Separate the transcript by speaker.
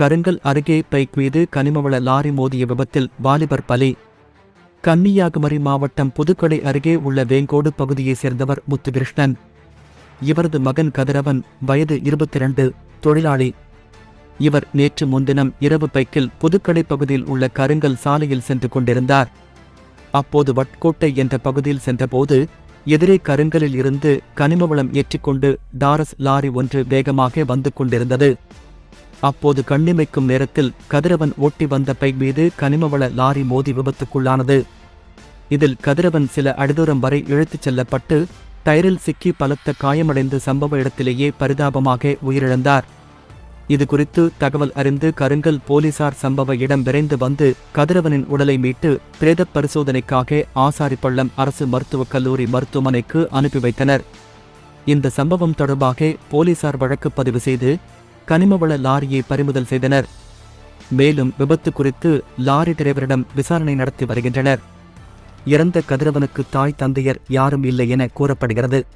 Speaker 1: கருங்கல் அருகே பைக் மீது கனிமவள லாரி மோதிய விபத்தில் வாலிபர் பலி. கன்னியாகுமரி மாவட்டம் புதுக்கடை அருகே உள்ள வேங்கோடு பகுதியைச் சேர்ந்தவர் முத்துகிருஷ்ணன். இவரது மகன் கதிரவன் வயது இருபத்தி இரண்டு தொழிலாளி. இவர் நேற்று முன்தினம் இரவு பைக்கில் புதுக்கடை பகுதியில் உள்ள கருங்கல் சாலையில் சென்று கொண்டிருந்தார். அப்போது வட்கோட்டை என்ற பகுதியில் சென்றபோது எதிரே கருங்கலில் இருந்து கனிமவளம் ஏற்றிக்கொண்டு டாரஸ் லாரி ஒன்று வேகமாக வந்து கொண்டிருந்தது. அப்போது கண்ணிமைக்கும் நேரத்தில் கதிரவன் ஓட்டி வந்த பை மீது கனிமவள லாரி மோதி விபத்துக்குள்ளானது. இதில் கதிரவன் சில அடிதூரம் வரை இழுத்துச் செல்லப்பட்டு டயரில் சிக்கி பலத்த காயமடைந்து சம்பவ இடத்திலேயே பரிதாபமாக உயிரிழந்தார். இது குறித்து தகவல் அறிந்து கருங்கல் போலீசார் சம்பவ இடம் விரைந்து வந்து கதிரவனின் உடலை மீட்டு பிரேத பரிசோதனைக்காக ஆசாரிப்பள்ளம் அரசு மருத்துவக் கல்லூரி மருத்துவமனைக்கு அனுப்பி வைத்தனர். இந்த சம்பவம் தொடர்பாக போலீசார் வழக்கு பதிவு செய்து கனிமவள லாரியை பறிமுதல் செய்தனர். மேலும் விபத்து குறித்து லாரி டிரைவரிடம் விசாரணை நடத்தி வருகின்றனர். இறந்த கதிரவனுக்கு தாய் தந்தையர் யாரும் இல்லை என கூறப்படுகிறது.